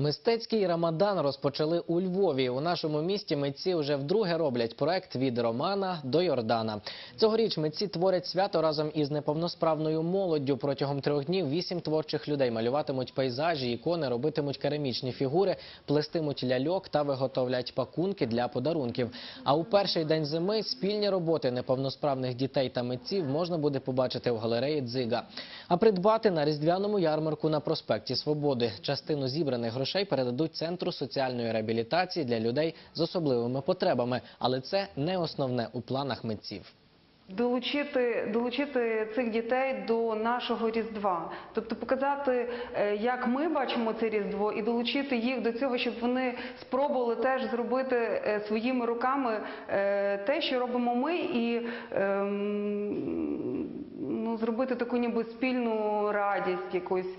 Мистецький рамадан розпочали у Львові. У нашому місті митці вже вдруге роблять проект від Романа до Йордана. Цьогоріч митці творять свято разом із неповносправною молоддю. Протягом трьох днів вісім творчих людей малюватимуть пейзажі, ікони, робитимуть керамічні фігури, плестимуть ляльок та виготовлять пакунки для подарунків. А у перший день зими спільні роботи неповносправних дітей та митців можна буде побачити в галереї Дзига. А придбати на різдвяному ярмарку на проспекті Свободи. Частину зібраних грошей передадуть центру соціальної реабілітації для людей з особливими потребами. Але це не основне у планах митців. Долучити, долучити цих дітей до нашого Різдва, тобто показати, е, як ми бачимо це Різдво, і долучити їх до цього, щоб вони спробували теж зробити е, своїми руками е, те, що робимо ми, і ем, ну, зробити таку ніби спільну радість якусь.